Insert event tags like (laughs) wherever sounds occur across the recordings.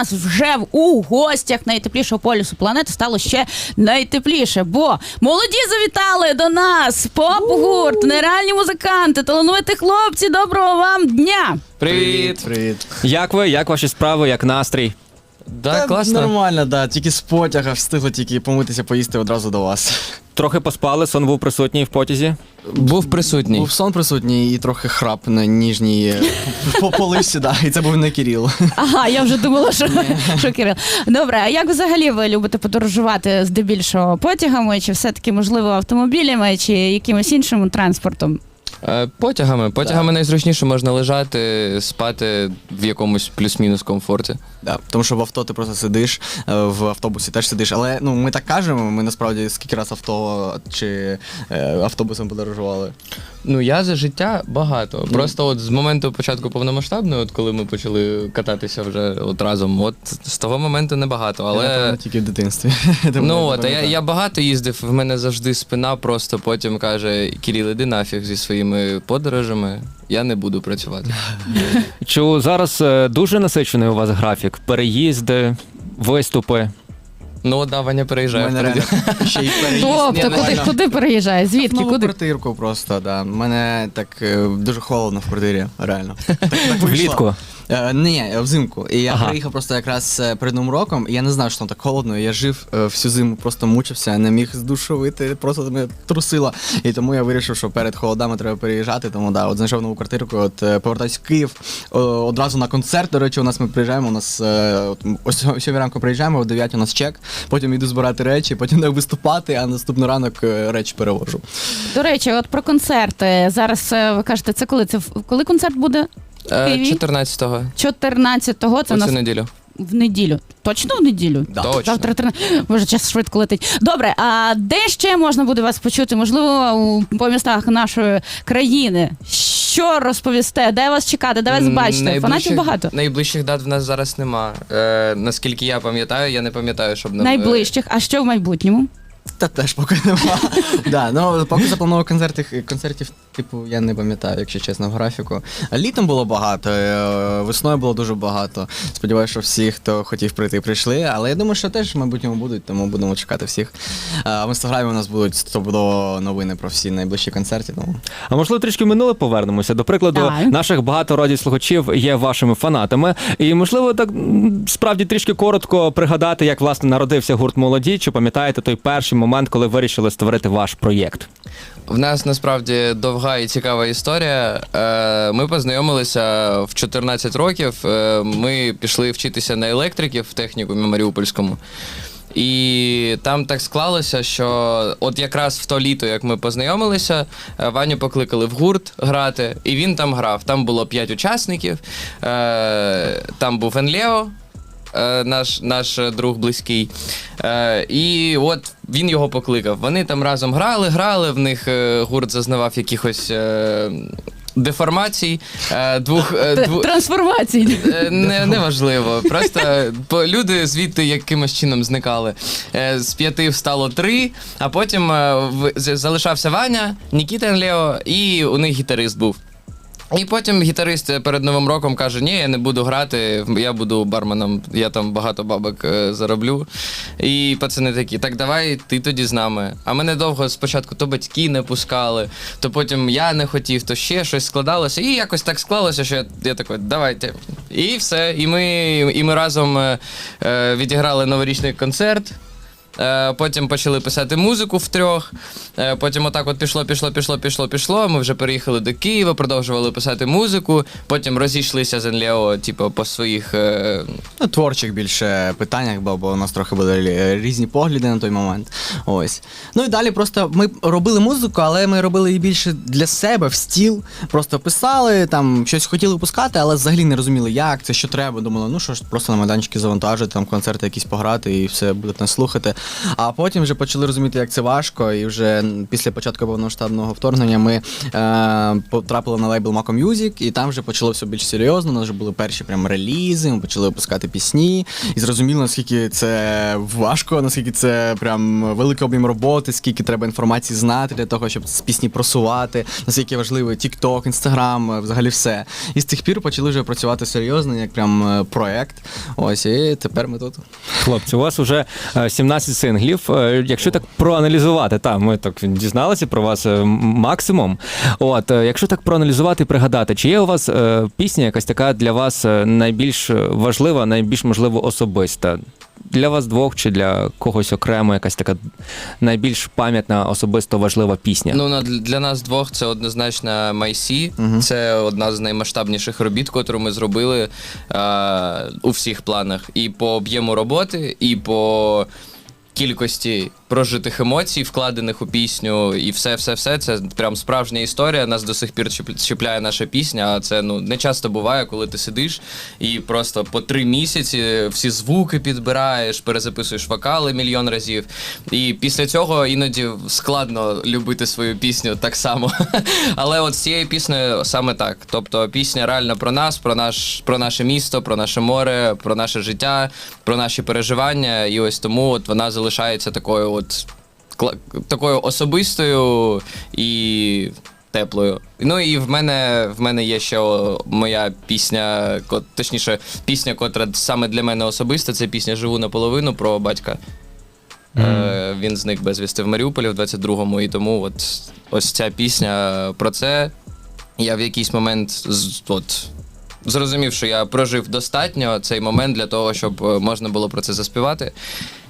нас вже в- у гостях найтеплішого полюсу планети стало ще найтепліше. Бо молоді завітали до нас. Поп-гурт, нереальні музиканти, талановиті хлопці. Доброго вам дня! Привіт! Привіт. Як ви? Як ваші справи? Як настрій? Да, класно. Нормально, да. Тільки з потяга встигли тільки помитися, поїсти одразу до вас. Трохи поспали, сон був присутній в потязі. Був присутній. Був сон присутній і трохи храп на ніжній е, по полився, да. І це був не Кіріл. Ага, я вже думала, що, що Кирил. Добре, а як взагалі ви любите подорожувати здебільшого потягами, чи все-таки можливо автомобілями, чи якимось іншим транспортом? Е, Потягами. Потягами найзручніше можна лежати, спати в якомусь плюс-мінус комфорті. Да. Тому що в авто ти просто сидиш, е, в автобусі теж сидиш. Але ну ми так кажемо, ми насправді скільки раз авто чи е, автобусом подорожували. Ну, я за життя багато. Просто от з моменту початку повномасштабної, от коли ми почали кататися вже от разом, от з того моменту небагато. Але... Напевно, тільки в дитинстві. (laughs) Тому ну от, а я, пам'ятаю. я багато їздив, в мене завжди спина просто потім каже: Кирил, іди нафіг зі своїми подорожами, я не буду працювати. (laughs) Чи зараз е, дуже насичений у вас графік? Переїзди, виступи? Ну, да, Ваня переїжджає. мене ще й (laughs) переїзд. Тобто, ні, куди, куди переїжджає? Звідки? Нову Куди? квартирку просто, да. У мене так е, дуже холодно в квартирі, реально. Так, так вийшло. Влітку? Е, ні, взимку. І я Ага. приїхав просто якраз е, перед Новим роком, і я не знав, що там так холодно. і Я жив е, всю зиму, просто мучився, не міг з душу вийти, просто мене трусило. І тому я вирішив, що перед холодами треба переїжджати. Тому да, от знайшов нову квартирку, от е, повертаюсь в Київ о, одразу на концерт. До речі, у нас ми приїжджаємо. У нас е, от, ось сьогодні ранку приїжджаємо, о 9 у нас чек, потім йду збирати речі, потім так виступати, а наступний ранок е, речі перевожу. До речі, от про концерти. Зараз е, ви кажете, це коли? Це в- коли концерт буде? Києві? 14-го. 14-го, це у нас неділю. в неділю. Точно в неділю? Да. Точно. Завтра трина... Боже, час швидко летить. Добре, а де ще можна буде вас почути? Можливо, у- по містах нашої країни. Що розповісте? Де вас чекати? Де вас М, бачите? Фанатів найближчих- багато. Найближчих дат в нас зараз нема. Е, наскільки я пам'ятаю, я не пам'ятаю, щоб нам, е, Найближчих. А що в майбутньому? Та теж поки нема. (laughs) да, ну поки заплановано концертів, концертів, типу, я не пам'ятаю, якщо чесно, в графіку. Літом було багато, е, весною було дуже багато. Сподіваюся, що всі, хто хотів прийти, прийшли. Але я думаю, що теж в майбутньому будуть, тому будемо чекати всіх. А в інстаграмі у нас будуть стопудово новини про всі найближчі концерти. Тому А можливо, трішки в минуле повернемося. До прикладу, Давай. наших багато родів слухачів є вашими фанатами. І можливо, так справді трішки коротко пригадати, як власне народився гурт молоді. Чи пам'ятаєте той перший момент, коли вирішили створити ваш проєкт? В нас насправді довга і цікава історія. Е, Ми познайомилися в 14 років. Е, Ми пішли вчитися на електриків в технікумі Маріупольському. І там так склалося, що от якраз в то літо, як ми познайомилися, е, Ваню покликали в гурт грати, і він там грав. Там було 5 учасників. Там був Енлео, наш, наш е, друг близький. Е, і от він його покликав. Вони там разом грали, грали, в них е, гурт зазнавав якихось. Е, Деформацій, е, двох, е, дву- Трансформації. Е, Не, неважливо. Просто люди звідти якимось чином зникали. Е, З п'яти встало три, а потім е, залишався Ваня, Нікіта Енлео, і у них гітарист був. І потім гітарист перед Новим роком каже: Ні, я не буду грати, я буду барменом, я там багато бабок е, зароблю. І пацани такі, так давай ти тоді з нами. А мене довго спочатку то батьки не пускали, то потім я не хотів, то ще щось складалося. І якось так склалося, що я, я такий, давайте. І все. І ми, і ми разом е, е, відіграли новорічний концерт. Е, Потім почали писати музику втрьох. Е, Потім отак от пішло, пішло, пішло, пішло, пішло. Ми вже переїхали до Києва, продовжували писати музику. Потім розійшлися з Енлео, типу, по своїх. е, ну, творчих більше питаннях, бо, у нас трохи були різні погляди на той момент. Ось. Ну і далі просто ми робили музику, але ми робили її більше для себе, в стіл. Просто писали, там щось хотіли випускати, але взагалі не розуміли, як це, що треба. Думали, ну що ж, просто на майданчики завантажити, там концерти якісь пограти і все будуть нас слухати. А потім вже почали розуміти, як це важко, і вже після початку повномасштабного вторгнення ми е, потрапили на лейбл Mako Music, і там вже почало все більш серйозно. У нас вже були перші прям релізи, ми почали випускати пісні, і зрозуміло, наскільки це важко, наскільки це прям великий об'єм роботи, скільки треба інформації знати для того, щоб пісні просувати, наскільки важливо TikTok, Instagram, взагалі все. І з тих пір почали вже працювати серйозно, як прям е, проект. Ось, і тепер ми тут. Хлопці, у вас вже 17 синглів. Е, Якщо так проаналізувати, та ми так дізналися про вас е, максимум. От, е, якщо так проаналізувати і пригадати, чи є у вас е, пісня якась така для вас найбільш важлива, найбільш можливо особиста? Для вас двох чи для когось окремо якась така найбільш пам'ятна, особисто важлива пісня? Ну, на- для нас двох це однозначно MyC. Це одна з наймасштабніших робіт, яку ми зробили е, у всіх планах. І по об'єму роботи, і по кількості прожитих емоцій, вкладених у пісню, і все, все, все. Це прям справжня історія. Нас до сих пір чіп- чіпляє наша пісня. А це ну не часто буває, коли ти сидиш і просто по три місяці всі звуки підбираєш, перезаписуєш вокали мільйон разів. І після цього іноді складно любити свою пісню так само. (laughs) Але от з цією піснею саме так. Тобто пісня реально про нас, про наш, про наше місто, про наше море, про наше життя, про наші переживання. І ось тому от вона залишається такою, от такою особистою і. Теплою. Ну і в мене в мене є ще моя пісня, точніше, пісня, котра саме для мене особиста, це пісня Живу наполовину про батька. Е, він зник безвісти в Маріуполі в 22-му, і тому от ось ця пісня про це. Я в якийсь момент з- от, зрозумів, що я прожив достатньо цей момент для того, щоб е, можна було про це заспівати.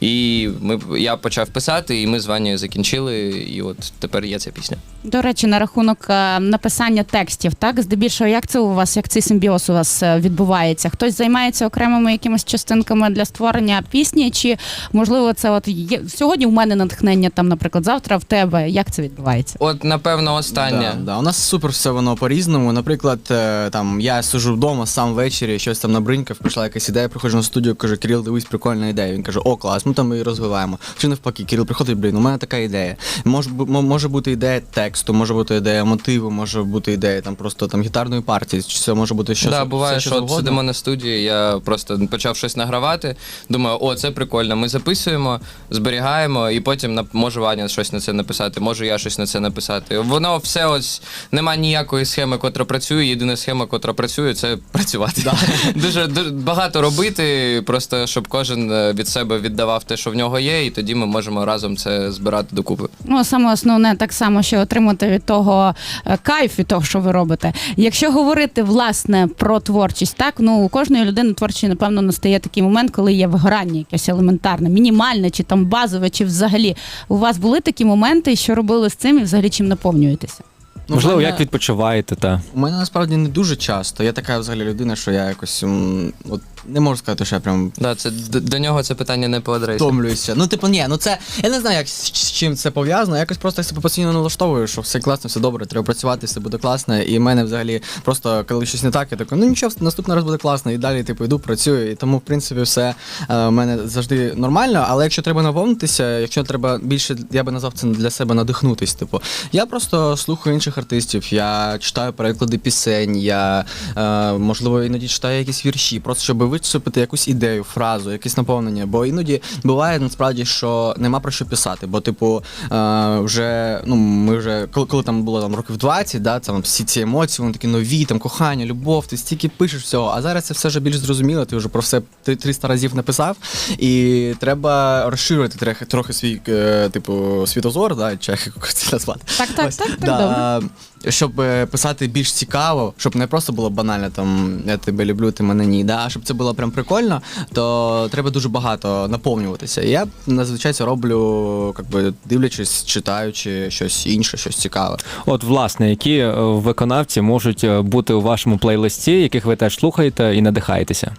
І ми, я почав писати, і ми з Ванею закінчили, і от тепер є ця пісня. До речі, на рахунок е, написання текстів, так здебільшого, як це у вас, як цей симбіоз у вас е, відбувається? Хтось займається окремими якимись частинками для створення пісні, чи можливо це от є сьогодні? У мене натхнення там, наприклад, завтра в тебе. Як це відбувається? От, напевно, останнє. Да, да. У нас супер все воно по-різному. Наприклад, е, там я сижу вдома сам ввечері, щось там набринькав, прийшла якась ідея, приходжу на студію, кажу, Кирил, дивись, прикольна ідея. Він каже, о, клас, ми там ми її розвиваємо. Чи навпаки, Кирил приходить, блін, у мене така ідея. Може, може бути ідея тексту, може бути ідея мотиву, може бути ідея там просто там гітарної партії, чи це може бути щось. да, буває, все, що от сидимо на студії, я просто почав щось награвати. Думаю, о, це прикольно. Ми записуємо, зберігаємо, і потім може Ваня щось на це написати, може я щось на це написати. Воно все ось нема ніякої схеми, котра працює. Єдина схема, котра працює, це працювати. (laughs) дуже, дуже багато робити, просто щоб кожен е, від себе віддавав те, що в нього є, і тоді ми можемо разом це збирати докупи. Ну, саме основне так само, що отримати від того е, кайф від того, що ви робите. Якщо говорити власне про творчість, так ну у кожної людини творчої, напевно, настає такий момент, коли є вигорання якесь елементарне, мінімальне, чи там базове, чи взагалі у вас були такі моменти, що робили з цим і взагалі чим наповнюєтеся? Ну, Можливо, мене- як відпочиваєте та У мене насправді не дуже часто. Я така взагалі людина, що я якось м, от не можу сказати, що я прям Да, це д- до нього це питання не по адресі. втомлююся. Ну, типу, ні, ну це я не знаю, як з, з чим це пов'язано. Якось просто себе постійно налаштовую, що все класно, все добре, треба працювати, все буде класно. І в мене взагалі просто коли щось не так, я такий, ну нічого, наступний раз буде класно. І далі, типу, йду, працюю. І тому, в принципі, все е, в мене завжди нормально. Але якщо треба наповнитися, якщо треба більше, я би назвав це для себе надихнутись. Типу, я просто слухаю інших артистів, я читаю переклади пісень, я е, можливо іноді читаю якісь вірші, просто щоб вичепити якусь ідею, фразу, якесь наповнення. Бо іноді буває насправді, що нема про що писати. Бо, типу, е, вже ну ми вже коли, коли там було там років 20, да, там всі ці емоції, вони такі нові, там кохання, любов, ти стільки пишеш всього. А зараз це все вже більш зрозуміло. Ти вже про все 300 разів написав, і треба розширювати трохи, трохи свій е, типу світозор, да, чи як це назвати. Так, так, Ось, так, так, да, щоб е, писати більш цікаво, щоб не просто було банально там я тебе люблю, ти мене ні. Да? А щоб це було прям прикольно, то треба дуже багато наповнюватися. І я зазвичай це роблю, як би дивлячись, читаючи щось інше, щось цікаве. от власне, які е, виконавці можуть е, бути у вашому плейлисті, яких ви теж слухаєте і надихаєтеся?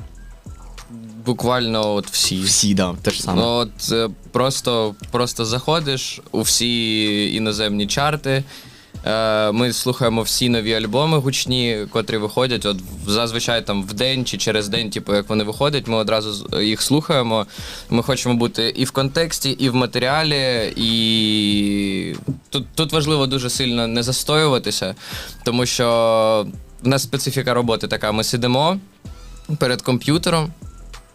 Буквально от всі. Всі, да, те ж саме. Ну, от е, просто, просто заходиш у всі іноземні чарти, Ми слухаємо всі нові альбоми гучні, котрі виходять. От зазвичай там в день чи через день, типу, як вони виходять, ми одразу їх слухаємо. Ми хочемо бути і в контексті, і в матеріалі. І тут, тут важливо дуже сильно не застоюватися, тому що в нас специфіка роботи така: ми сидимо перед комп'ютером.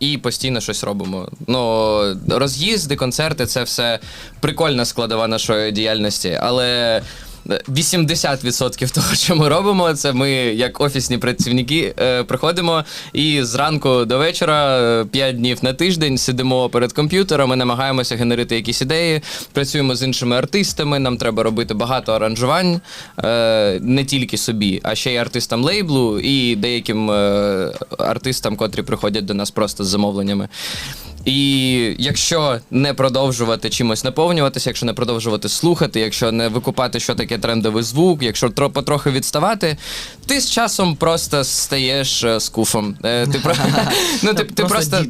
І постійно щось робимо. Ну, роз'їзди, концерти це все прикольна складова нашої діяльності, але 80% того, що ми робимо, це ми, як офісні працівники, е, приходимо і зранку до вечора, 5 днів на тиждень, сидимо перед комп'ютером, і намагаємося генерити якісь ідеї, працюємо з іншими артистами. Нам треба робити багато аранжувань, е, не тільки собі, а ще й артистам лейблу і деяким е, артистам, котрі приходять до нас просто з замовленнями. І якщо не продовжувати чимось наповнюватися, якщо не продовжувати слухати, якщо не викупати, що таке трендовий звук, якщо тро- потрохи відставати, ти з часом просто стаєш е, скуфом. Е, Ти, про... (laughs) ну, ти, ти просто...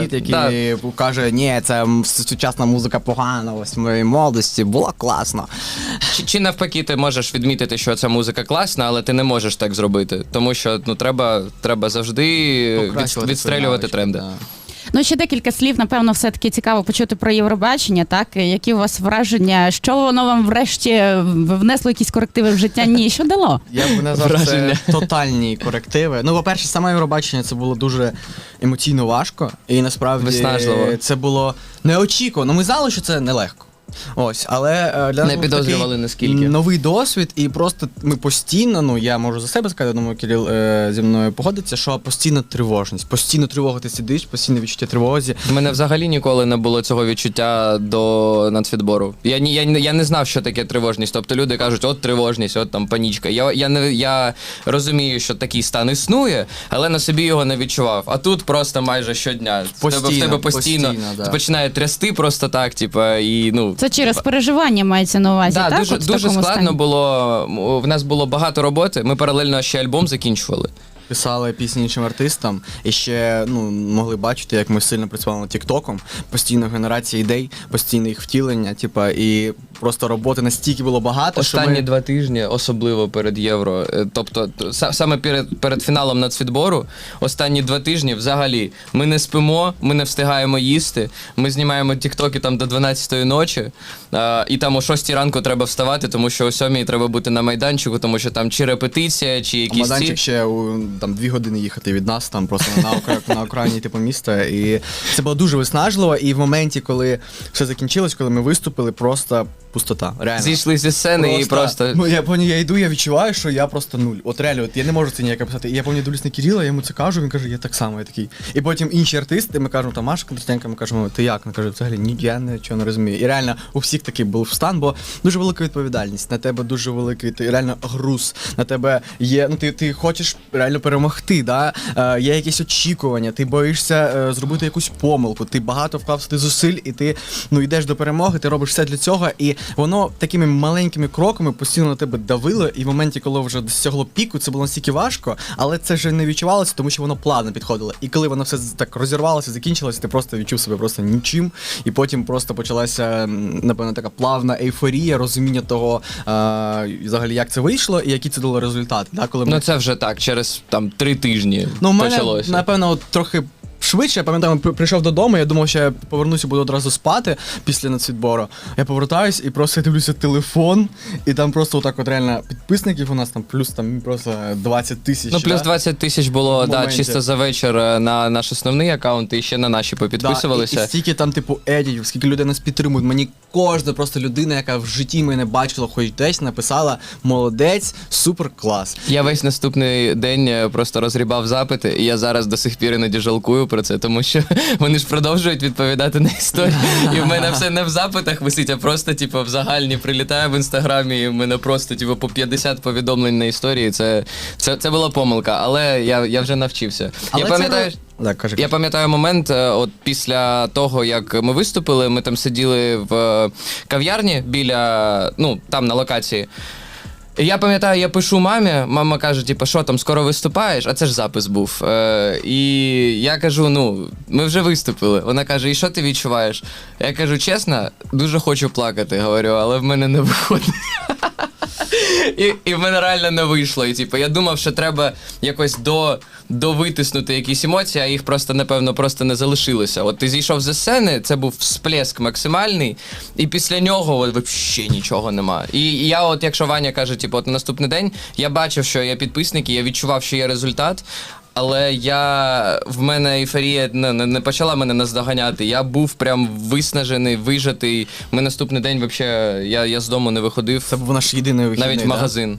дід, який да. каже, ні, це сучасна музика погана, ось в моїй молодості було класно. Чи, чи навпаки, ти можеш відмітити, що ця музика класна, але ти не можеш так зробити, тому що ну треба, треба завжди від, відстрелювати свої тренди. Ну, ще декілька слів, напевно, все-таки цікаво почути про Євробачення, так? Які у вас враження? Що воно вам врешті внесло якісь корективи в життя? Ні, що дало? Я б назвав це тотальні корективи. Ну, по-перше, саме Євробачення це було дуже емоційно важко. І насправді Виснажливо. це було неочікувано. Ми знали, що це нелегко. Ось, але е, для нас Не був підозрювали такий наскільки. новий досвід, і просто ми постійно, ну я можу за себе сказати, думаю, Кирил е, зі мною погодиться, що постійно тривожність, постійно тривога ти сидиш, постійно відчуття тривозі. У мене взагалі ніколи не було цього відчуття до нацвідбору. Я, ні- я, ні- я не знав, що таке тривожність. Тобто люди кажуть, от тривожність, от там панічка. Я, я, не, я розумію, що такий стан існує, але на собі його не відчував. А тут просто майже щодня. в тебе, в Постійно, тебе постійно, постійно, да. починає трясти просто так, типу, і ну. Це через переживання мається на увазі. Да, так, дуже, От в дуже такому складно стані? було. В нас було багато роботи. Ми паралельно ще альбом закінчували. Писали пісні іншим артистам, і ще ну могли бачити, як ми сильно працювали над Тіктоком, постійно генерація ідей, постійне їх втілення, типа, і просто роботи настільки було багато, що Останні ми... два тижні, особливо перед євро. е, Тобто, саме перед, перед фіналом нацвідбору, останні два тижні взагалі ми не спимо, ми не встигаємо їсти. Ми знімаємо тіктоки там до 12-ї ночі, а, і там о 6 ранку треба вставати, тому що о 7 треба бути на майданчику, тому що там чи репетиція, чи якісь Майданчик ці. ще у там дві години їхати від нас, там просто на окра... на окраїні типу міста. І це було дуже виснажливо. І в моменті, коли все закінчилось, коли ми виступили, просто пустота. Реально. Зійшли зі сцени і просто. Ну, я пам'ятаю, я йду, я відчуваю, що я просто нуль. От реально, от я не можу це ніяк описати. І я пам'ятаю, дивлюсь на Кирила, я йому це кажу, він каже, я так само, я такий. І потім інші артисти, ми кажемо, там Маша Кондростенка, ми кажемо, ти як? Він каже, взагалі ні, я нічого не розумію. І реально у всіх такий був стан, бо дуже велика відповідальність, на тебе дуже великий ти, реально груз, на тебе є. Ну ти, ти хочеш реально перемогти, да? е, є якісь очікування, ти боїшся е, зробити якусь помилку, ти багато вклав сюди зусиль, і ти ну йдеш до перемоги, ти робиш все для цього, і воно такими маленькими кроками постійно на тебе давило. І в моменті, коли вже досягло піку, це було настільки важко, але це вже не відчувалося, тому що воно плавно підходило. І коли воно все так розірвалося, закінчилося, ти просто відчув себе просто нічим. І потім просто почалася напевно така плавна ейфорія, розуміння того, а, взагалі, як це вийшло і які це дало результати. Да? Коли ми Ну це вже так, через там три тижні Ну, мене, почалося. напевно, от трохи. Швидше, я пам'ятаю, прийшов додому, я думав, що я повернуся, буду одразу спати після нацвідбору. Я повертаюсь і просто я дивлюся телефон, і там просто отак от реально підписників у нас там плюс там просто 20 тисяч. Ну, плюс 20 тисяч було, да, чисто за вечір е, на наш основний аккаунт і ще на наші Да, попідписувалися. і, і стільки там, типу, едітів, скільки людей нас підтримують. Мені кожна просто людина, яка в житті мене бачила, хоч десь написала молодець, супер клас. Я весь наступний день е, просто розрібав запити, і я зараз до сих пір іноді жалкую про це, тому що (laughs) вони ж продовжують відповідати на історії. І в мене все не в запитах висить, а просто, типу, в загальні прилітає в інстаграмі, і в мене просто, типу, по 50 повідомлень на історії. Це, це, це була помилка, але я, я вже навчився. Але я пам'ятаю. не- Так, кажи. Я пам'ятаю момент, е, от після того, як ми виступили, ми там сиділи в е, кав'ярні біля, ну, там на локації. Я пам'ятаю, я пишу мамі, мама каже, типу, що там, скоро виступаєш, а це ж запис був. Е, і я кажу: ну, ми вже виступили. Вона каже, і що ти відчуваєш? Я кажу, чесно, дуже хочу плакати, говорю, але в мене не виходить. І, і в мене реально не вийшло. І типу, я думав, що треба якось до, довитиснути якісь емоції, а їх просто, напевно, просто не залишилося. От ти зійшов зі сцени, це був всплеск максимальний, і після нього от, взагалі нічого нема. І я, от, якщо Ваня каже, типу, от наступний день, я бачив, що є підписники, я відчував, що є результат. Але я в мене ейфорія не, не, не почала мене наздоганяти. Я був прям виснажений, вижатий. Ми наступний день взагалі я, я з дому не виходив. Це був наш єдиний вихідний. Навіть в да? магазин.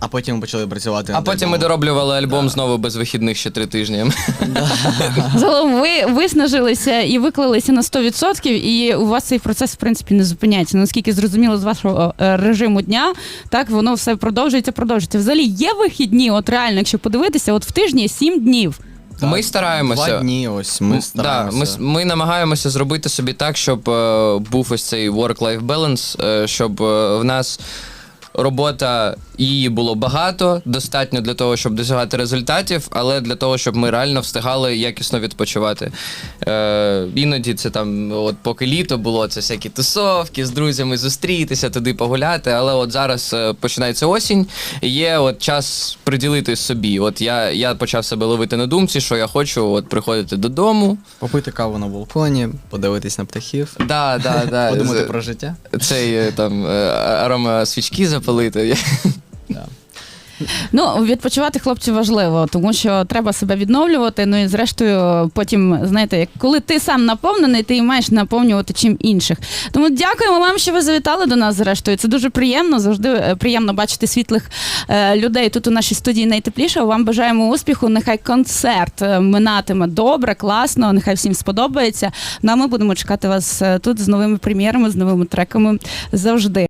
А потім ми почали працювати. А над потім ми альбомом. дороблювали альбом знову без вихідних ще три тижні. Загалом ви виснажилися і виклалися на 100%, і у вас цей процес в принципі не зупиняється. Наскільки зрозуміло з вашого е, режиму дня, так воно все продовжується, продовжується. Взагалі є вихідні, от реально, якщо подивитися, от в тижні 7 днів. Так, Ми стараємося. Два дні ось ми Да, стараємося. ми, с- ми намагаємося зробити собі так, щоб е, був ось цей work-life balance, е, щоб е, в нас робота її було багато, достатньо для того, щоб досягати результатів, але для того, щоб ми реально встигали якісно відпочивати. Е, іноді це там, от поки літо було, це всякі тусовки з друзями зустрітися, туди погуляти. Але от зараз е, починається осінь, і є от час приділити собі. От я, я почав себе ловити на думці, що я хочу от приходити додому. Попити каву на балконі, подивитись на птахів, Да, да, да. (laughs) подумати про життя. Цей е, там е, арома свічки запалити. Да. Ну, відпочивати хлопці важливо, тому що треба себе відновлювати. Ну і зрештою, потім, знаєте, як коли ти сам наповнений, ти і маєш наповнювати чим інших. Тому дякуємо вам, що ви завітали до нас. Зрештою, це дуже приємно. Завжди е, приємно бачити світлих е, людей тут у нашій студії найтепліше. Вам бажаємо успіху. Нехай концерт е, минатиме добре, класно. Нехай всім сподобається. Ну а ми будемо чекати вас тут з новими прем'єрами, з новими треками завжди.